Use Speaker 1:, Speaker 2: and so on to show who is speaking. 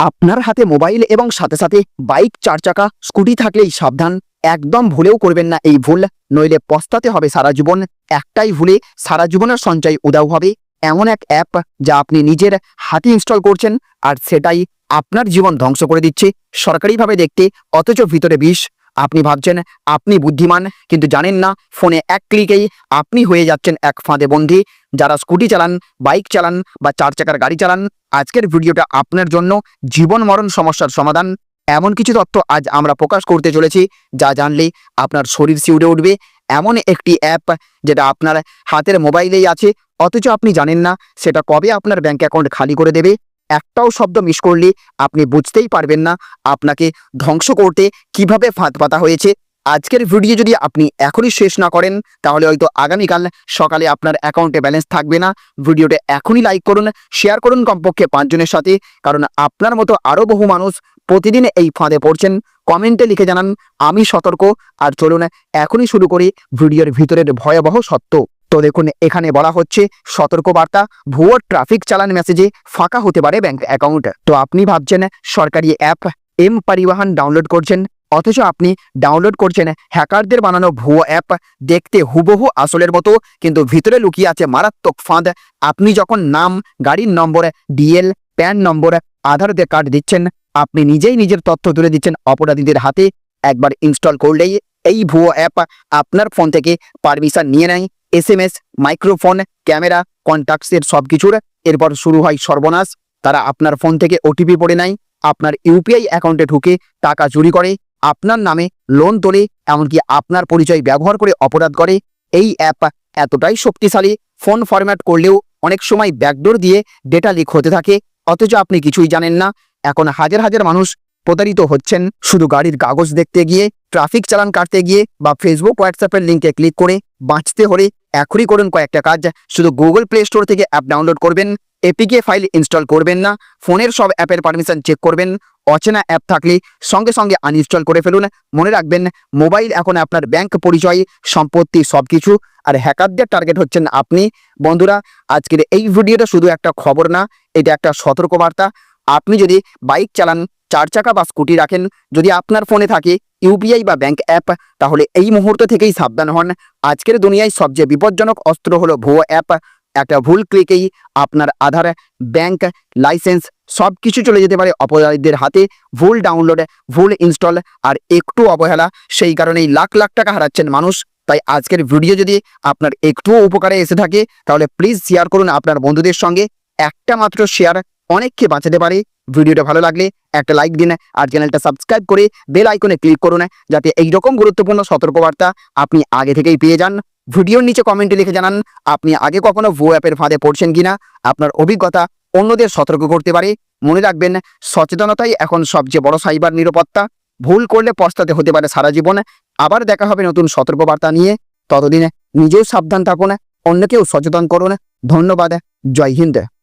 Speaker 1: আপনার হাতে মোবাইল এবং সাথে সাথে বাইক, চার চাকা, স্কুটি থাকলেই সাবধান। একদম ভুলেও করবেন না এই ভুল, নইলে পস্তাতে হবে সারা জীবন। একটাই ভুলে সারা জীবনের সঞ্চয় উদাও হবে। এমন এক অ্যাপ যা আপনি নিজের হাতে ইনস্টল করছেন আর সেটাই আপনার জীবন ধ্বংস করে দিচ্ছে। সরকারিভাবে দেখতে, অথচ ভিতরে বিষ। আপনি ভাবছেন আপনি বুদ্ধিমান, কিন্তু জানেন না, ফোনে এক ক্লিকেই আপনি হয়ে যাচ্ছেন এক ফাঁদে বন্দী। যারা স্কুটি চালান, বাইক চালান বা চার চাকার গাড়ি চালান, আজকের ভিডিওটা আপনার জন্য জীবন মরণ সমস্যার সমাধান। এমন কিছু তথ্য আজ আমরা প্রকাশ করতে চলেছি, যা জানলে আপনার শরীর শিউরে উঠবে। এমন একটি অ্যাপ যেটা আপনার হাতের মোবাইলেই আছে, অথচ আপনি জানেন না, সেটা কবে আপনার ব্যাঙ্ক অ্যাকাউন্ট খালি করে দেবে। একটাও শব্দ মিস করলে আপনি বুঝতেই পারবেন না আপনাকে ধ্বংস করতে কীভাবে ফাঁদ পাতা হয়েছে। আজকের ভিডিও যদি আপনি এখনই শেষ না করেন, তাহলে হয়তো আগামীকাল সকালে আপনার অ্যাকাউন্টে ব্যালেন্স থাকবে না। ভিডিওটা এখনই লাইক করুন শেয়ার করুন কমপক্ষে পাঁচজনের সাথে, কারণ আপনার মতো আরও বহু মানুষ প্রতিদিন এই ফাঁদে পড়ছেন। কমেন্টে লিখে জানান, আমি সতর্ক, আর চলুন এখনই শুরু করি ভিডিওর ভিতরের ভয়াবহ সত্য। তো দেখুন, এখানে বলা হচ্ছে সতর্কবার্তা, ভুয়ো ট্রাফিক চালান মেসেজে ফাঁকা হতে পারে ব্যাংক অ্যাকাউন্ট তো আপনি ভাবছেন সরকারি অ্যাপ এম পরিবহন ডাউনলোড করছেন, অথচ আপনি ডাউনলোড করছেন হ্যাকারদের বানানো ভুয়ো অ্যাপ দেখতে হুবহু আসলের মতো, কিন্তু ভিতরে লুকিয়ে আছে মারাত্মক ফাঁদ। আপনি যখন নাম, গাড়ির নম্বর DL PAN number, Aadhaar card দিচ্ছেন, আপনি নিজেই নিজের তথ্য তুলে দিচ্ছেন অপরাধীদের হাতে। একবার ইনস্টল করলেই এই ভুয়ো অ্যাপ আপনার ফোন থেকে পারমিশন নিয়ে নেয়। S M S microphone, camera কন্ট্যাক্টসের সব কিছুর এরপর শুরু হয় সর্বনাশ। তারা আপনার ফোন থেকে ওটিপি পড়ে নেয়। আপনার ইউপিআই অ্যাকাউন্টে ঢুকে টাকা চুরি করে। আপনার নামে লোন তোলে, এমনকি আপনার পরিচয় ব্যবহার করে অপরাধ করে। এই অ্যাপ এতটাই শক্তিশালী ফোন ফরম্যাট করলেও অনেক সময় ব্যাকডোর দিয়ে ডেটা লিক হতে থাকে। অথচ আপনি কিছুই জানেন না। এখন হাজার হাজার মানুষ প্রতারিত হচ্ছেন। শুধু গাড়ির কাগজ দেখতে গিয়ে, ট্রাফিক চালান কাটতে গিয়ে বা ফেসবুক হোয়াটসঅ্যাপের লিঙ্কে ক্লিক করে বাঁচতে হলে এখনই করুন কয়েকটা কাজ। শুধু গুগল প্লে স্টোর থেকে অ্যাপ ডাউনলোড করবেন এপিকে ফাইল ইনস্টল করবেন না, ফোনের সব অ্যাপের পারমিশন চেক করবেন। অচেনা অ্যাপ থাকলে সঙ্গে সঙ্গে আনইনস্টল করে ফেলুন। মনে রাখবেন মোবাইল এখন আপনার ব্যাংক পরিচয়, সম্পত্তি সব কিছু আর হ্যাকারদের টার্গেট হচ্ছেন আপনি। বন্ধুরা, আজকের এই ভিডিওটা শুধু একটা খবর না, এটা একটা সতর্কবার্তা। আপনি যদি বাইক চালান চার চাকা বা স্কুটি রাখেন। যদি আপনার ফোনে থাকে ইউপিআই বা ব্যাংক অ্যাপ তাহলে এই মুহূর্ত থেকেই সাবধান হন। আজকের দুনিয়ায় সবচেয়ে বিপজ্জনক অস্ত্র হলো ভুয়ো অ্যাপ একটা ভুল ক্লিকেই আপনার আধার ব্যাংক লাইসেন্স সব কিছু চলে যেতে পারে অপরাধীদের হাতে। ভুল ডাউনলোড ভুল ইনস্টল আর একটু অবহেলা, সেই কারণেই লাখ লাখ টাকা হারাচ্ছেন মানুষ। তাই আজকের ভিডিও যদি আপনার একটুও উপকারে এসে থাকে, তাহলে প্লিজ শেয়ার করুন আপনার বন্ধুদের সঙ্গে। একটা মাত্র শেয়ার অনেককে বাঁচাতে পারে। ভিডিওটা ভালো লাগলে একটা লাইক দিন আর চ্যানেলটা সাবস্ক্রাইব করে বেল আইকনে ক্লিক করুন যাতে এই রকম গুরুত্বপূর্ণ সতর্কবার্তা আপনি আগে থেকেই পেয়ে যান। ভিডিওর নিচে কমেন্টে লিখে জানান, আপনি আগে কখনো ভুয়ো অ্যাপের ফাঁদে পড়ছেন কিনা? আপনার অভিজ্ঞতা অন্যদের সতর্ক করতে পারে। মনে রাখবেন, সচেতনতাই এখন সবচেয়ে বড় সাইবার নিরাপত্তা। ভুল করলে পস্তাতে হতে পারে সারা জীবন। আবার দেখা হবে নতুন সতর্কবার্তা নিয়ে। ততদিনে নিজেও সাবধান থাকুন, অন্যকেও সচেতন করুন। ধন্যবাদ, জয় হিন্দ।